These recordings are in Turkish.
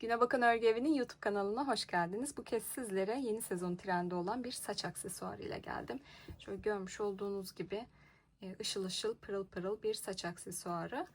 Güne Bakan Örgü Evi'nin YouTube kanalına hoş geldiniz. Bu kez sizlere yeni sezon trendi olan bir saç aksesuarı ile geldim. Şöyle görmüş olduğunuz gibi e, ışıl ışıl pırıl pırıl bir saç aksesuarı.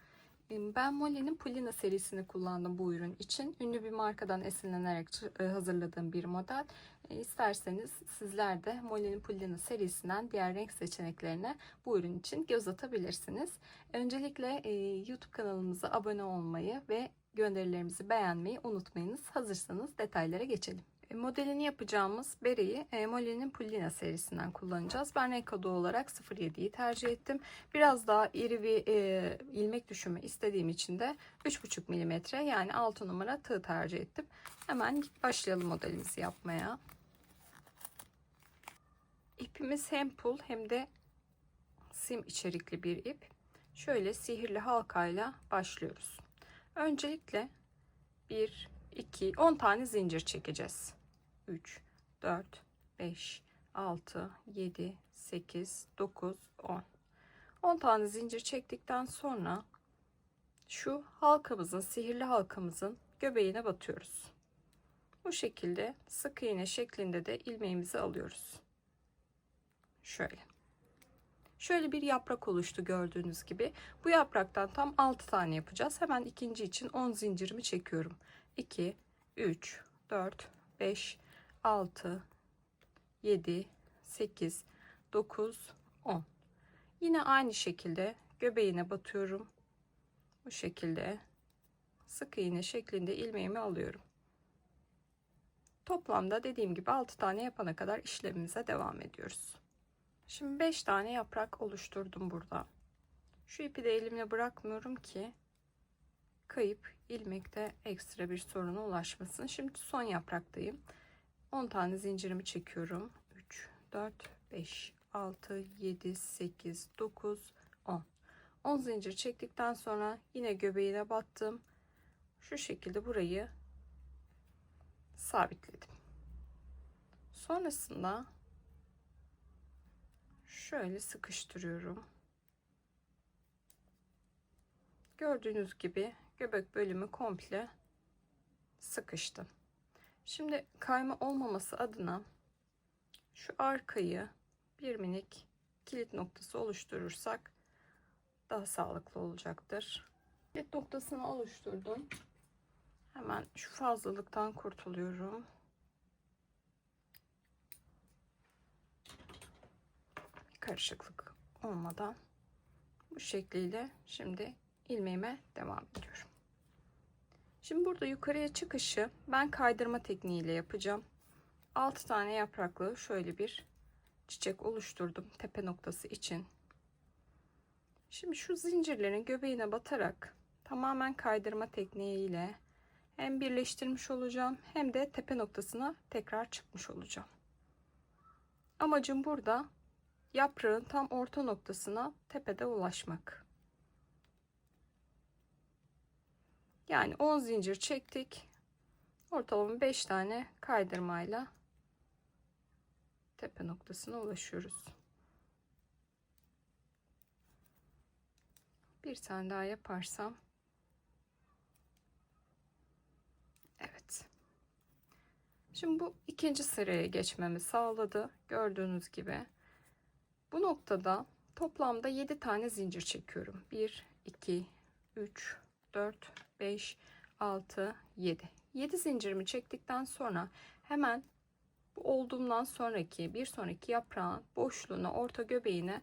Ben Molly'nin Pulina serisini kullandım bu ürün için. Ünlü bir markadan esinlenerek e, hazırladığım bir model. E, İsterseniz sizler de Molly'nin Pulina serisinden diğer renk seçeneklerine bu ürün için göz atabilirsiniz. Öncelikle e, YouTube kanalımıza abone olmayı ve gönderilerimizi beğenmeyi unutmayınız. Hazırsanız detaylara geçelim. E, Modelini yapacağımız bereyi e, Molly'nin Pullina serisinden kullanacağız. Ben renk olarak 07'yi tercih ettim. Biraz daha iri bir e, ilmek düşümü istediğim için de 3,5 mm yani 6 numara tığ tercih ettim. Hemen başlayalım modelimizi yapmaya. İpimiz hem pul hem de sim içerikli bir ip. Şöyle sihirli halkayla başlıyoruz. Öncelikle 1, 2, 10 tane zincir çekeceğiz. 3, 4, 5, 6, 7, 8, 9, 10. 10 tane zincir çektikten sonra şu halkamızın, sihirli halkamızın göbeğine batıyoruz. Bu şekilde sık iğne şeklinde de ilmeğimizi alıyoruz. Şöyle. Şöyle bir yaprak oluştu gördüğünüz gibi. Bu yapraktan tam 6 tane yapacağız. Hemen ikinci için 10 zincirimi çekiyorum. 2, 3, 4, 5, 6, 7, 8, 9, 10. Yine aynı şekilde göbeğine batıyorum. Bu şekilde sık iğne şeklinde ilmeğimi alıyorum. Toplamda dediğim gibi 6 tane yapana kadar işlemimize devam ediyoruz. Şimdi 5 tane yaprak oluşturdum burada. Şu ipi de elimle bırakmıyorum ki kayıp ilmekte ekstra bir soruna ulaşmasın. Şimdi son yapraktayım. 10 tane zincirimi çekiyorum. 3, 4, 5, 6, 7, 8, 9, 10. 10 zincir çektikten sonra yine göbeğine battım. Şu şekilde burayı sabitledim. Sonrasında şöyle sıkıştırıyorum. Gördüğünüz gibi göbek bölümü komple sıkıştı. Şimdi kayma olmaması adına şu arkayı bir minik kilit noktası oluşturursak daha sağlıklı olacaktır. Kilit noktasını oluşturdum. Hemen şu fazlalıktan kurtuluyorum. karışıklık olmadan bu şekliyle şimdi ilmeğime devam ediyorum. Şimdi burada yukarıya çıkışı ben kaydırma tekniğiyle yapacağım. 6 tane yapraklı şöyle bir çiçek oluşturdum tepe noktası için. Şimdi şu zincirlerin göbeğine batarak tamamen kaydırma tekniğiyle hem birleştirmiş olacağım hem de tepe noktasına tekrar çıkmış olacağım. Amacım burada yaprağın tam orta noktasına tepede ulaşmak. Yani 10 zincir çektik. Ortalama 5 tane kaydırmayla tepe noktasına ulaşıyoruz. Bir tane daha yaparsam Evet. Şimdi bu ikinci sıraya geçmemi sağladı. Gördüğünüz gibi. Bu noktada toplamda 7 tane zincir çekiyorum. 1, 2, 3, 4, 5, 6, 7. 7 zincirimi çektikten sonra hemen olduğumdan sonraki bir sonraki yaprağın boşluğuna orta göbeğine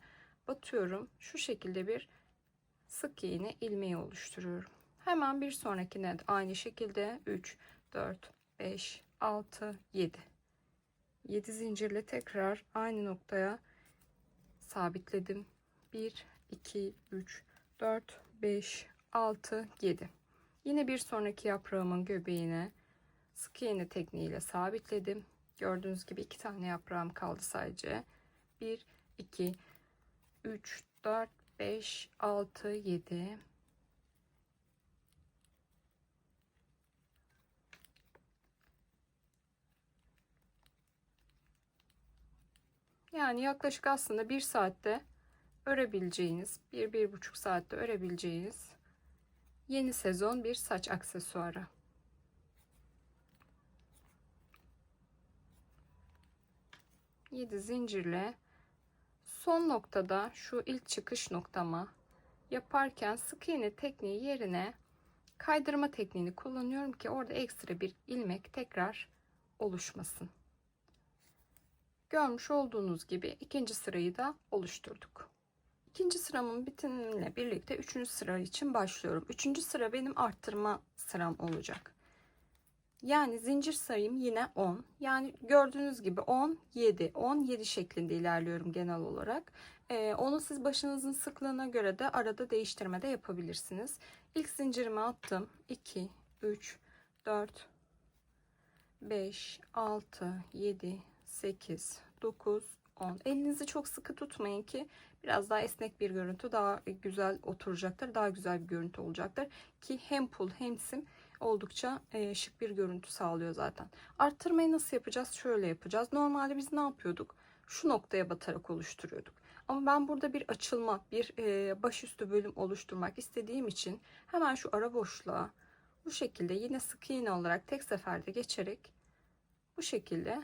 batıyorum. Şu şekilde bir sık iğne ilmeği oluşturuyorum. Hemen bir sonrakine de aynı şekilde 3, 4, 5, 6, 7. 7 zincirle tekrar aynı noktaya sabitledim. 1, 2, 3, 4, 5, 6, 7. Yine bir sonraki yaprağımın göbeğine sık iğne tekniğiyle sabitledim. Gördüğünüz gibi iki tane yaprağım kaldı sadece. 1, 2, 3, 4, 5, 6, 7. Yani yaklaşık aslında bir saatte örebileceğiniz, bir, bir buçuk saatte örebileceğiniz Yeni sezon bir saç aksesuarı. Yedi zincirle son noktada şu ilk çıkış noktama yaparken sık iğne tekniği yerine kaydırma tekniğini kullanıyorum ki orada ekstra bir ilmek tekrar oluşmasın. Görmüş olduğunuz gibi ikinci sırayı da oluşturduk. İkinci sıramın bitimine birlikte üçüncü sıra için başlıyorum. Üçüncü sıra benim arttırma sıram olacak. Yani zincir sayım yine 10. Yani gördüğünüz gibi 10, 7, 10, 7 şeklinde ilerliyorum genel olarak. Ee, onu siz başınızın sıklığına göre de arada değiştirme de yapabilirsiniz. İlk zincirimi attım. 2, 3, 4, 5, 6, 7, 8, 9, 10. Elinizi çok sıkı tutmayın ki biraz daha esnek bir görüntü daha güzel oturacaktır. Daha güzel bir görüntü olacaktır. Ki hem pul hem sim oldukça e, şık bir görüntü sağlıyor zaten. Arttırmayı nasıl yapacağız? Şöyle yapacağız. Normalde biz ne yapıyorduk? Şu noktaya batarak oluşturuyorduk. Ama ben burada bir açılma, bir e, başüstü bölüm oluşturmak istediğim için hemen şu ara boşluğa bu şekilde yine sık iğne olarak tek seferde geçerek bu şekilde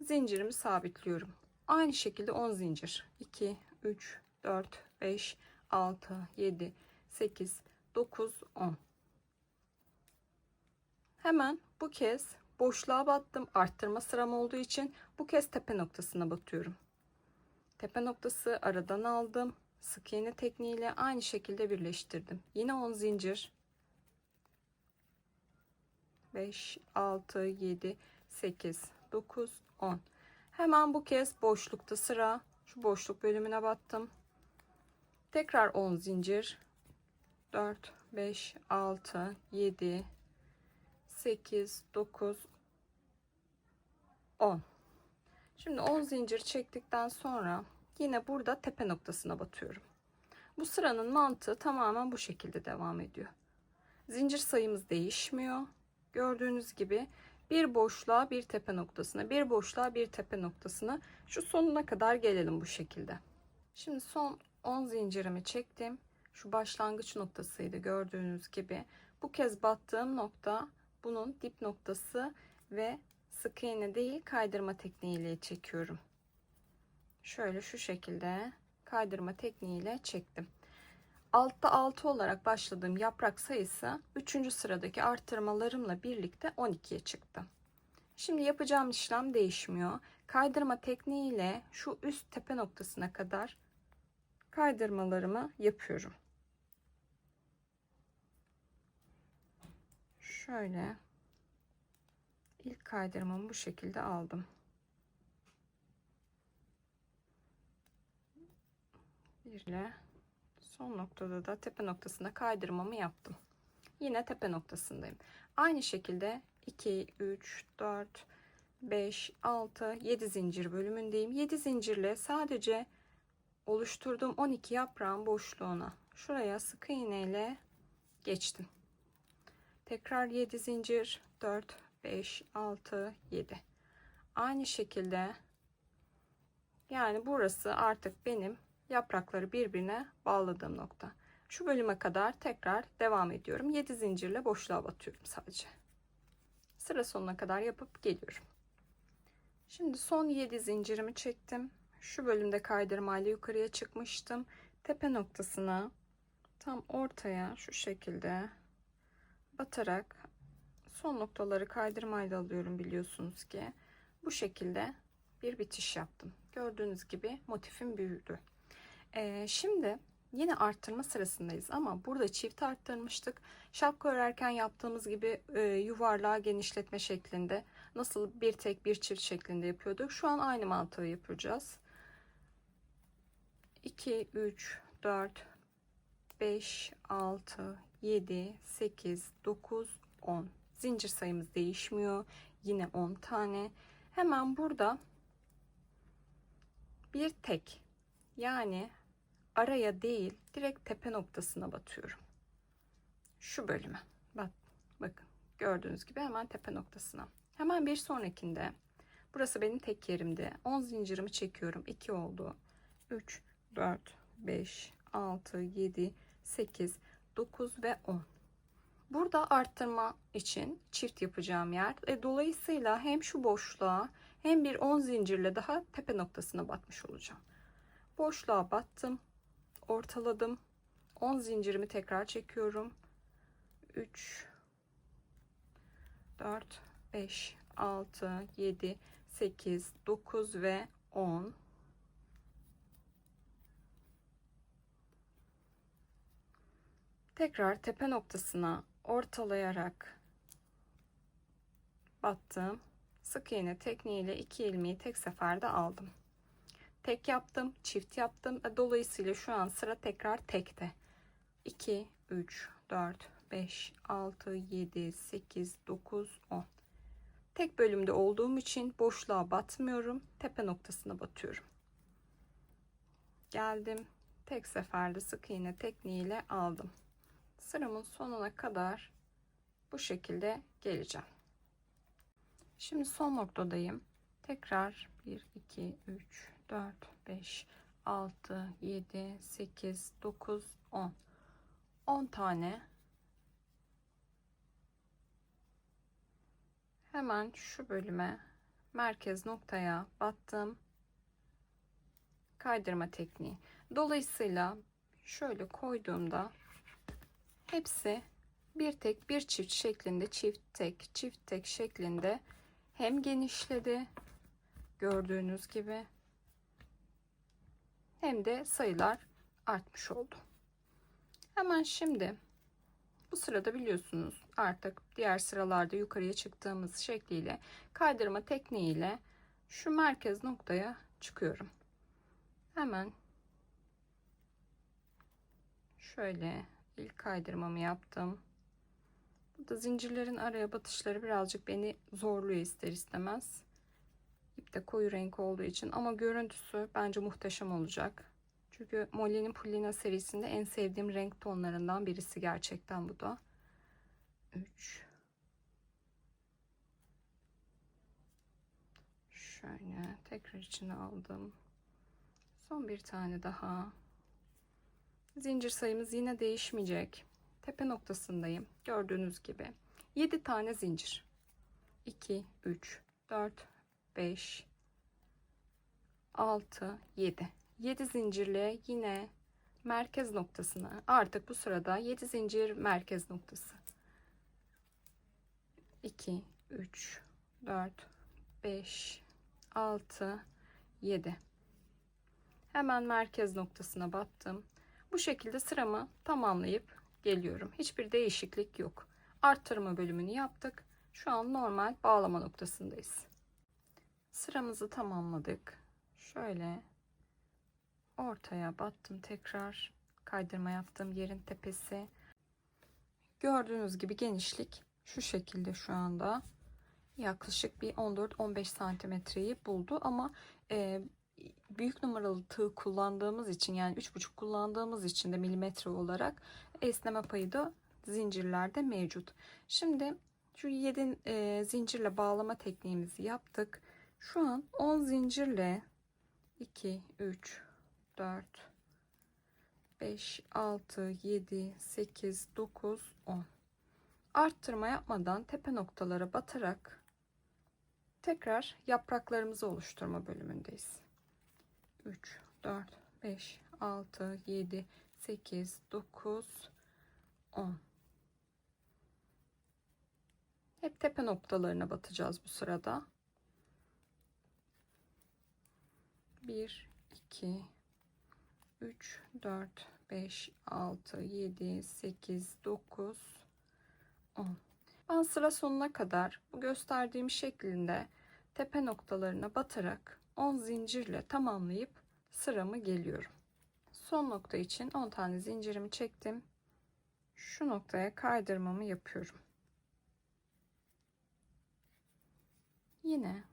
zincirimi sabitliyorum. Aynı şekilde 10 zincir. 2, 3, 4, 5, 6, 7, 8, 9, 10. Hemen bu kez boşluğa battım. Arttırma sıram olduğu için bu kez tepe noktasına batıyorum. Tepe noktası aradan aldım. Sık iğne tekniğiyle aynı şekilde birleştirdim. Yine 10 zincir. 5, 6, 7, 8, 9, 10. Hemen bu kez boşlukta sıra. Şu boşluk bölümüne battım. Tekrar 10 zincir. 4, 5, 6, 7, 8, 9, 10. Şimdi 10 zincir çektikten sonra yine burada tepe noktasına batıyorum. Bu sıranın mantığı tamamen bu şekilde devam ediyor. Zincir sayımız değişmiyor. Gördüğünüz gibi bir boşluğa bir tepe noktasına, bir boşluğa bir tepe noktasına şu sonuna kadar gelelim bu şekilde. Şimdi son 10 zincirimi çektim. Şu başlangıç noktasıydı gördüğünüz gibi. Bu kez battığım nokta bunun dip noktası ve sık iğne değil kaydırma tekniğiyle çekiyorum. Şöyle şu şekilde kaydırma tekniğiyle çektim. Altta 6 olarak başladığım yaprak sayısı 3. sıradaki arttırmalarımla birlikte 12'ye çıktı. Şimdi yapacağım işlem değişmiyor. Kaydırma tekniğiyle şu üst tepe noktasına kadar kaydırmalarımı yapıyorum. Şöyle ilk kaydırmamı bu şekilde aldım. Bir ile son noktada da tepe noktasında kaydırmamı yaptım. Yine tepe noktasındayım. Aynı şekilde 2, 3, 4, 5, 6, 7 zincir bölümündeyim. 7 zincirle sadece oluşturduğum 12 yaprağın boşluğuna şuraya sık iğne ile geçtim. Tekrar 7 zincir 4 5 6 7 aynı şekilde yani burası artık benim yaprakları birbirine bağladığım nokta. Şu bölüme kadar tekrar devam ediyorum. 7 zincirle boşluğa batıyorum sadece. Sıra sonuna kadar yapıp geliyorum. Şimdi son 7 zincirimi çektim. Şu bölümde kaydırmayla yukarıya çıkmıştım. Tepe noktasına tam ortaya şu şekilde batarak son noktaları kaydırmayla alıyorum biliyorsunuz ki. Bu şekilde bir bitiş yaptım. Gördüğünüz gibi motifim büyüdü ee, şimdi yine arttırma sırasındayız ama burada çift arttırmıştık. Şapka örerken yaptığımız gibi e, yuvarlağı genişletme şeklinde nasıl bir tek bir çift şeklinde yapıyorduk? Şu an aynı mantığı yapacağız. 2 3 4 5 6 7 8 9 10 zincir sayımız değişmiyor. Yine 10 tane. Hemen burada bir tek yani araya değil direkt tepe noktasına batıyorum. Şu bölüme. Bak bakın gördüğünüz gibi hemen tepe noktasına. Hemen bir sonrakinde burası benim tek yerimde 10 zincirimi çekiyorum. 2 oldu. 3 4 5 6 7 8 9 ve 10 burada arttırma için çift yapacağım yer. E, dolayısıyla hem şu boşluğa hem bir 10 zincirle daha tepe noktasına batmış olacağım. Boşluğa battım. Ortaladım. 10 zincirimi tekrar çekiyorum. 3 4 5 6 7 8 9 ve 10 tekrar tepe noktasına ortalayarak battım sık iğne tekniğiyle iki ilmeği tek seferde aldım tek yaptım çift yaptım. Dolayısıyla şu an sıra tekrar tekte. 2 3 4 5 6 7 8 9 10 tek bölümde olduğum için boşluğa batmıyorum tepe noktasına batıyorum. Geldim tek seferde sık iğne tekniğiyle aldım. Sıramın sonuna kadar bu şekilde geleceğim. Şimdi son noktadayım. Tekrar 1 2 3 4 5 6 7 8 9 10 10 tane. Hemen şu bölüme merkez noktaya battım. Kaydırma tekniği. Dolayısıyla şöyle koyduğumda hepsi bir tek bir çift şeklinde çift tek çift tek şeklinde hem genişledi. Gördüğünüz gibi hem de sayılar artmış oldu. Hemen şimdi bu sırada biliyorsunuz artık diğer sıralarda yukarıya çıktığımız şekliyle kaydırma tekniğiyle şu merkez noktaya çıkıyorum. Hemen şöyle ilk kaydırmamı yaptım. Burada zincirlerin araya batışları birazcık beni zorluyor ister istemez. De koyu renk olduğu için ama görüntüsü bence muhteşem olacak. Çünkü Molly'nin Pullina serisinde en sevdiğim renk tonlarından birisi gerçekten bu da. 3 Şöyle tekrar içine aldım. Son bir tane daha. Zincir sayımız yine değişmeyecek. Tepe noktasındayım. Gördüğünüz gibi. 7 tane zincir. 2, 3, 4, 5, 6, 7. 7 zincirle yine merkez noktasına artık bu sırada 7 zincir merkez noktası. 2 3 4 5 6 7 hemen merkez noktasına battım. Bu şekilde sıramı tamamlayıp geliyorum. Hiçbir değişiklik yok. Arttırma bölümünü yaptık. Şu an normal bağlama noktasındayız sıramızı tamamladık şöyle ortaya battım tekrar kaydırma yaptığım yerin tepesi gördüğünüz gibi genişlik şu şekilde şu anda yaklaşık bir 14-15 santimetreyi buldu ama e, büyük numaralı tığ kullandığımız için yani 3,5 kullandığımız için de milimetre olarak esneme payı da zincirlerde mevcut. Şimdi şu 7 e, zincirle bağlama tekniğimizi yaptık. Şu an 10 zincirle 2, 3, 4 5 6 7 8 9 10 arttırma yapmadan tepe noktalara batarak tekrar yapraklarımızı oluşturma bölümündeyiz. 3 4 5 6 7 8 9 10 hep tepe noktalarına batacağız bu sırada 1 2 3 4 5 6 7 8 9 10 ben sıra sonuna kadar bu gösterdiğim şeklinde tepe noktalarına batarak 10 zincirle tamamlayıp sıramı geliyorum. Son nokta için 10 tane zincirimi çektim. Şu noktaya kaydırmamı yapıyorum. Yine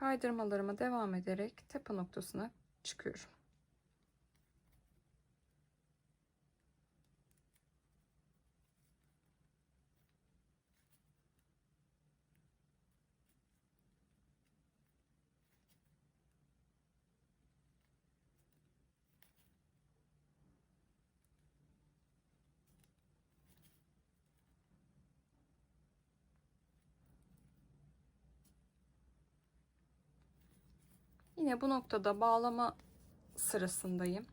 kaydırmalarıma devam ederek tepe noktasına çıkıyorum Yine bu noktada bağlama sırasındayım.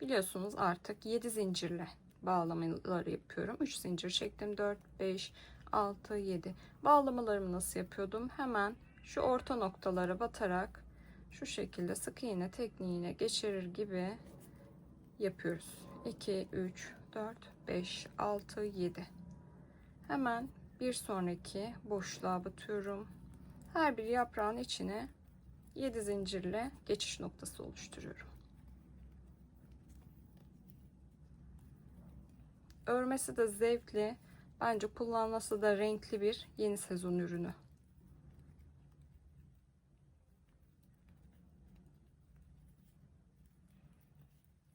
Biliyorsunuz artık 7 zincirle bağlamaları yapıyorum. 3 zincir çektim. 4, 5, 6, 7. Bağlamalarımı nasıl yapıyordum? Hemen şu orta noktalara batarak şu şekilde sık iğne tekniğine geçirir gibi yapıyoruz. 2, 3, 4, 5, 6, 7. Hemen bir sonraki boşluğa batıyorum. Her bir yaprağın içine 7 zincirle geçiş noktası oluşturuyorum. Örmesi de zevkli. Bence kullanması da renkli bir yeni sezon ürünü.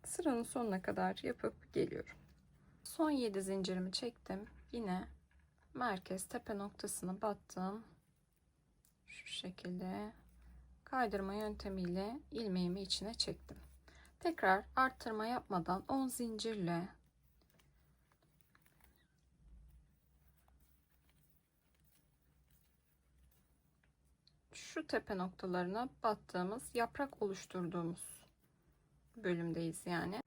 Sıranın sonuna kadar yapıp geliyorum. Son 7 zincirimi çektim. Yine merkez tepe noktasına battım. Şu şekilde kaydırma yöntemiyle ilmeğimi içine çektim. Tekrar arttırma yapmadan 10 zincirle şu tepe noktalarına battığımız yaprak oluşturduğumuz bölümdeyiz yani.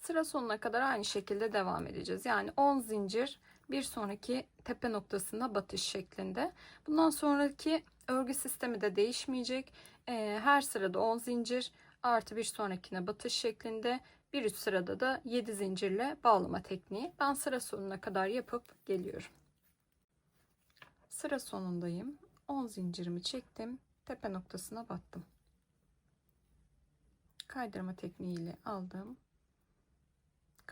Sıra sonuna kadar aynı şekilde devam edeceğiz. Yani 10 zincir bir sonraki tepe noktasına batış şeklinde. Bundan sonraki örgü sistemi de değişmeyecek. Ee, her sırada 10 zincir artı bir sonrakine batış şeklinde. Bir üst sırada da 7 zincirle bağlama tekniği. Ben sıra sonuna kadar yapıp geliyorum. Sıra sonundayım. 10 zincirimi çektim. Tepe noktasına battım. Kaydırma tekniğiyle aldım.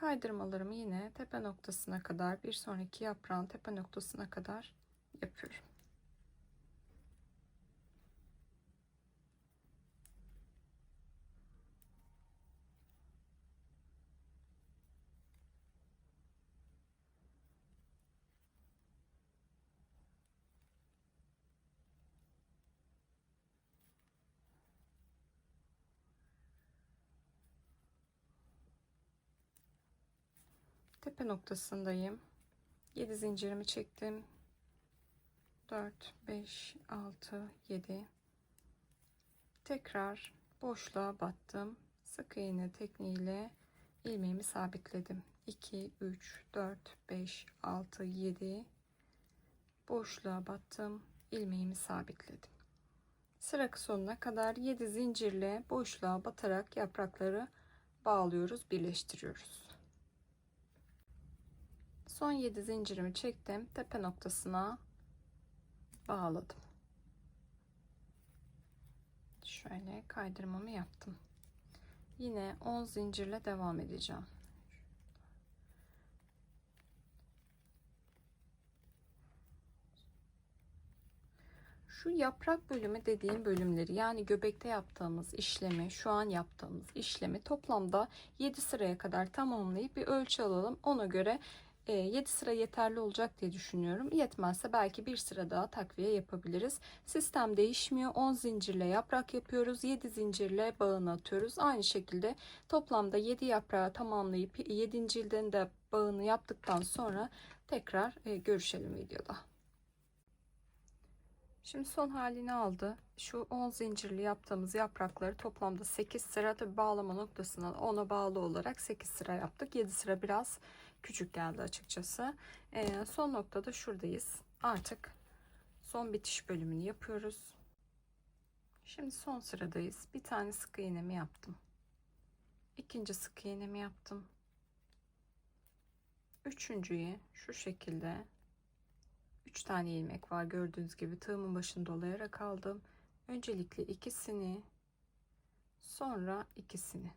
Kaydırmalarımı yine tepe noktasına kadar bir sonraki yaprağın tepe noktasına kadar yapıyorum. Tepe noktasındayım. 7 zincirimi çektim. 4 5 6 7 tekrar boşluğa battım. Sık iğne tekniğiyle ilmeğimi sabitledim. 2 3 4 5 6 7 boşluğa battım. ilmeğimi sabitledim. Sıra sonuna kadar 7 zincirle boşluğa batarak yaprakları bağlıyoruz, birleştiriyoruz. Son 7 zincirimi çektim. Tepe noktasına bağladım. Şöyle kaydırmamı yaptım. Yine 10 zincirle devam edeceğim. Şu yaprak bölümü dediğim bölümleri yani göbekte yaptığımız işlemi, şu an yaptığımız işlemi toplamda 7 sıraya kadar tamamlayıp bir ölçü alalım. Ona göre 7 ee, sıra yeterli olacak diye düşünüyorum. Yetmezse belki bir sıra daha takviye yapabiliriz. Sistem değişmiyor. 10 zincirle yaprak yapıyoruz. 7 zincirle bağını atıyoruz. Aynı şekilde toplamda 7 yaprağı tamamlayıp 7. ilden de bağını yaptıktan sonra tekrar e, görüşelim videoda. Şimdi son halini aldı. Şu 10 zincirli yaptığımız yaprakları toplamda 8 sıra tabi bağlama noktasına ona bağlı olarak 8 sıra yaptık. 7 sıra biraz küçük geldi açıkçası. E, son noktada şuradayız. Artık son bitiş bölümünü yapıyoruz. Şimdi son sıradayız. Bir tane sık iğnemi yaptım. İkinci sık iğnemi yaptım. Üçüncüye şu şekilde 3 tane ilmek var gördüğünüz gibi tığımın başını dolayarak aldım. Öncelikle ikisini sonra ikisini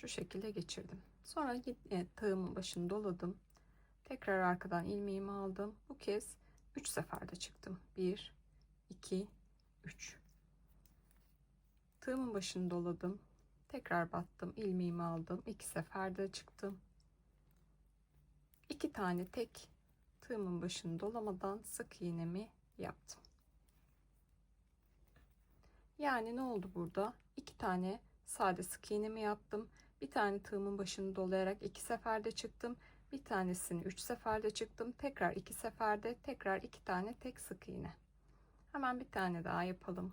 şu şekilde geçirdim. Sonra yine tığımın başını doladım. Tekrar arkadan ilmeğimi aldım. Bu kez 3 seferde çıktım. 1 2 3 Tığımın başını doladım. Tekrar battım. ilmeğimi aldım. 2 seferde çıktım. 2 tane tek tığımın başını dolamadan sık iğnemi yaptım. Yani ne oldu burada? 2 tane sade sık iğnemi yaptım. Bir tane tığımın başını dolayarak iki seferde çıktım. Bir tanesini üç seferde çıktım. Tekrar iki seferde tekrar iki tane tek sık iğne. Hemen bir tane daha yapalım.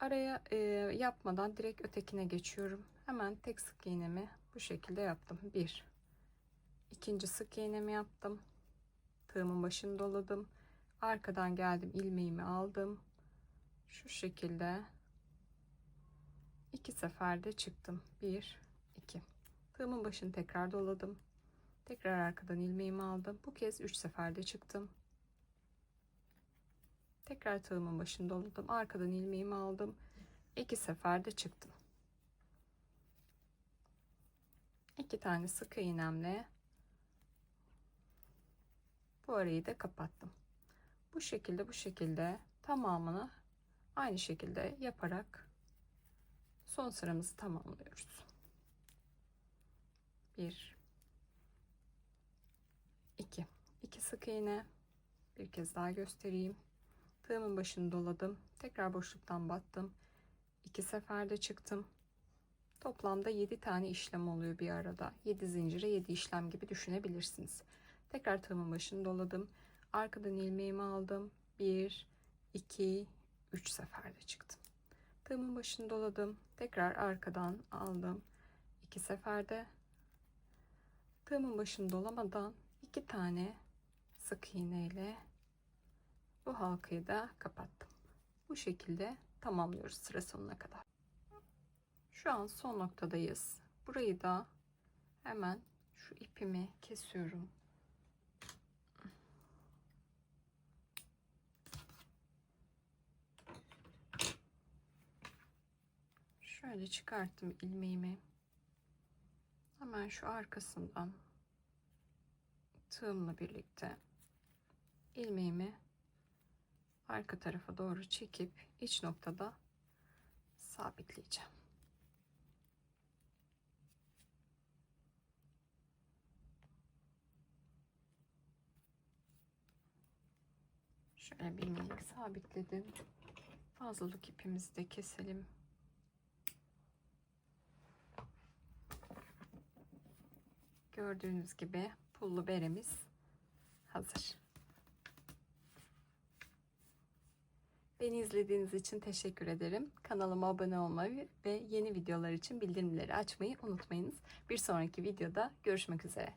Araya e, yapmadan direkt ötekine geçiyorum. Hemen tek sık iğnemi bu şekilde yaptım. Bir. İkinci sık iğnemi yaptım. Tığımın başını doladım. Arkadan geldim ilmeğimi aldım. Şu şekilde iki seferde çıktım. Bir, iki. Tığımın başını tekrar doladım. Tekrar arkadan ilmeğimi aldım. Bu kez üç seferde çıktım. Tekrar tığımın başını doladım. Arkadan ilmeğimi aldım. İki seferde çıktım. İki tane sık iğnemle bu arayı da kapattım. Bu şekilde bu şekilde tamamını aynı şekilde yaparak son sıramızı tamamlıyoruz. 1 2 2 sık iğne bir kez daha göstereyim. Tığımın başını doladım. Tekrar boşluktan battım. İki seferde çıktım. Toplamda 7 tane işlem oluyor bir arada. 7 zincire 7 işlem gibi düşünebilirsiniz. Tekrar tığımın başını doladım. Arkadan ilmeğimi aldım. 1 2 3 seferde çıktım. Tığımın başını doladım. Tekrar arkadan aldım. 2 seferde tığımın başını dolamadan 2 tane sık iğne ile bu halkayı da kapattım. Bu şekilde tamamlıyoruz sıra sonuna kadar. Şu an son noktadayız. Burayı da hemen şu ipimi kesiyorum. Şöyle çıkarttım ilmeğimi. Hemen şu arkasından tığımla birlikte ilmeğimi arka tarafa doğru çekip iç noktada sabitleyeceğim. Şöyle bir minik sabitledim. Fazlalık ipimizi de keselim. Gördüğünüz gibi pullu beremiz hazır. Beni izlediğiniz için teşekkür ederim. Kanalıma abone olmayı ve yeni videolar için bildirimleri açmayı unutmayınız. Bir sonraki videoda görüşmek üzere.